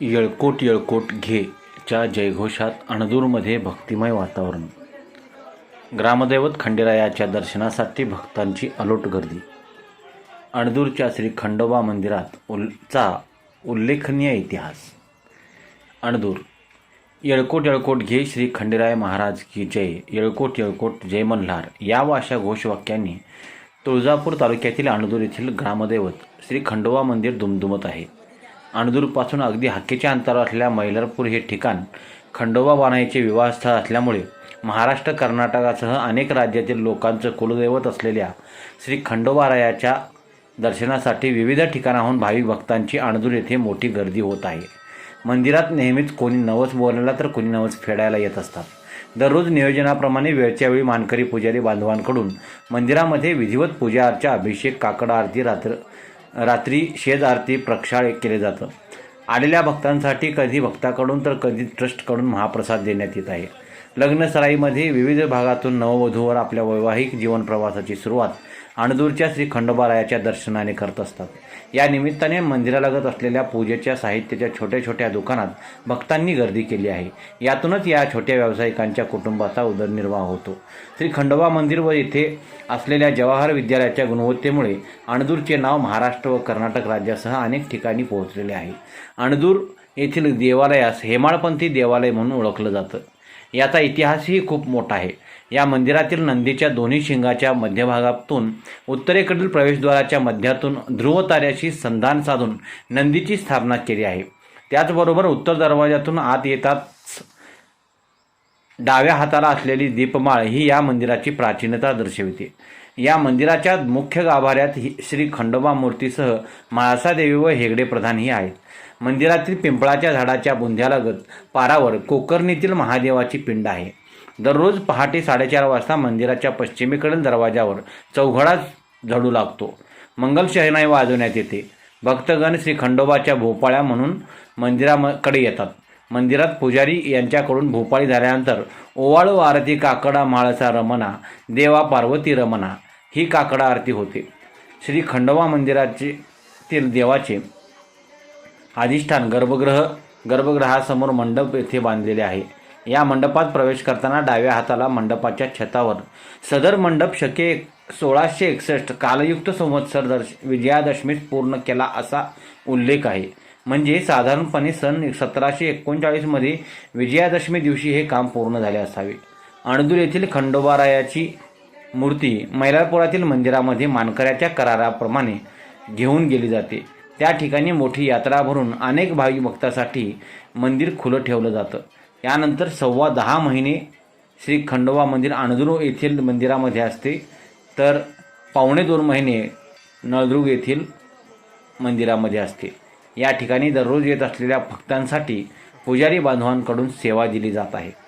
येळकोट येळकोट घे च्या जयघोषात अणदूरमध्ये भक्तिमय वातावरण. ग्रामदैवत खंडेरायाच्या दर्शनासाठी भक्तांची अलोट गर्दी. अणदूरच्या श्री खंडोबा मंदिरात उल चा उल्लेखनीय इतिहास. अणदूर येळकोट येळकोट घे श्री खंडेराय महाराज की जय येळकोट येळकोट जय मल्हार या व अशा घोषवाक्यांनी तुळजापूर तालुक्यातील अणदूर येथील ग्रामदैवत श्री खंडोबा मंदिर दुमदुमत आहे. अणदूरपासून अगदी हाकेच्या अंतरावर असलेल्या मैलरपूर हे ठिकाण खंडोबा बाणाईचे विवाहस्थळ असल्यामुळे महाराष्ट्र कर्नाटकासह अनेक राज्यातील लोकांचं कुलदैवत असलेल्या श्री खंडोबारायाच्या दर्शनासाठी विविध ठिकाणाहून भाविक भक्तांची अणदूर येथे मोठी गर्दी होत आहे. मंदिरात नेहमीच कोणी नवस बोलायला तर कोणी नवस फेडायला येत असतात. दररोज नियोजनाप्रमाणे वेळच्या वेळी मानकरी पुजारी बांधवांकडून मंदिरामध्ये विधिवत पूजा अर्चा अभिषेक काकड आरती रात्र रात्री शेज आरती प्रक्षाळ केले जातं. आलेल्या भक्तांसाठी कधी भक्ताकडून तर कधी ट्रस्टकडून महाप्रसाद देण्यात येत आहे. लग्नसराईमध्ये विविध भागातून नववधूवर आपल्या वैवाहिक जीवन प्रवासाची सुरुवात अणदूरच्या श्री खंडोबारायाच्या दर्शनाने करत असतात. या निमित्ताने मंदिरालगत असलेल्या पूजेच्या साहित्याच्या छोट्या छोट्या दुकानात भक्तांनी गर्दी केली आहे. यातूनच या छोट्या व्यावसायिकांच्या कुटुंबाचा उदरनिर्वाह होतो. श्री खंडोबा मंदिर व येथे असलेल्या जवाहर विद्यालयाच्या गुणवत्तेमुळे अणदूरचे नाव महाराष्ट्र व कर्नाटक राज्यासह अनेक ठिकाणी पोहोचलेले आहे. अणदूर येथील देवालयास हेमाळपंथी देवालय म्हणून ओळखलं जातं. याचा इतिहासही खूप मोठा आहे. या मंदिरातील नंदीच्या दोन्ही शिंगाच्या मध्यभागातून उत्तरेकडील प्रवेशद्वाराच्या मध्यातून ध्रुव ताऱ्याशी संधान साधून नंदीची स्थापना केली आहे. त्याचबरोबर उत्तर दरवाजातून आत येताच डाव्या हाताला असलेली दीपमाळ ही या मंदिराची प्राचीनता दर्शविते. या मंदिराच्या मुख्य गाभाऱ्यात ही श्री खंडोबा मूर्तीसह म्हाळसादेवी व हेगडे प्रधान ही आहेत. मंदिरातील पिंपळाच्या झाडाच्या बुंध्यालगत पारावर कोकर्णीतील महादेवाची पिंड आहे. दररोज पहाटे साडेचार वाजता मंदिराच्या पश्चिमेकडील दरवाजावर चौघडाच झडू लागतो. मंगल शहनाई वाजवण्यात येते. भक्तगण श्री खंडोबाच्या भोपाळ्या म्हणून मंदिराकडे येतात. मंदिरात पुजारी यांच्याकडून भोपाळी झाल्यानंतर ओवाळू आरती काकडा माळसा रमणा देवा पार्वती रमणा ही काकडा आरती होते. श्री खंडोबा मंदिराचे तील देवाचे अधिष्ठान गर्भगृह गर्भगृहासमोर मंडप येथे बांधलेले आहे. या मंडपात प्रवेश करताना डाव्या हाताला मंडपाच्या छतावर. सदर मंडप शके सोळाशे एकसष्ट कालयुक्त संवत्सर दर्श विजयादशमीस पूर्ण केला असा उल्लेख आहे. म्हणजे साधारणपणे सन सतराशे एकोणचाळीसमध्ये विजयादशमी दिवशी हे काम पूर्ण झाले असावे. अणदूर येथील खंडोबारायाची मूर्ती मैलारपुरातील मंदिरामध्ये मानकऱ्याच्या कराराप्रमाणे घेऊन गेली जाते. त्या ठिकाणी मोठी यात्रा भरून अनेक भावी भक्तासाठी मंदिर खुलं ठेवलं जातं. यानंतर सव्वा दहा महिने श्री खंडोबा मंदिर अणदुर्ग येथील मंदिरामध्ये असते. तर पावणे दोन महिने नळदुर्ग येथील मंदिरामध्ये असते. या ठिकाणी दररोज येत असलेल्या भक्तांसाठी पुजारी बांधवांकडून सेवा दिली जात आहे.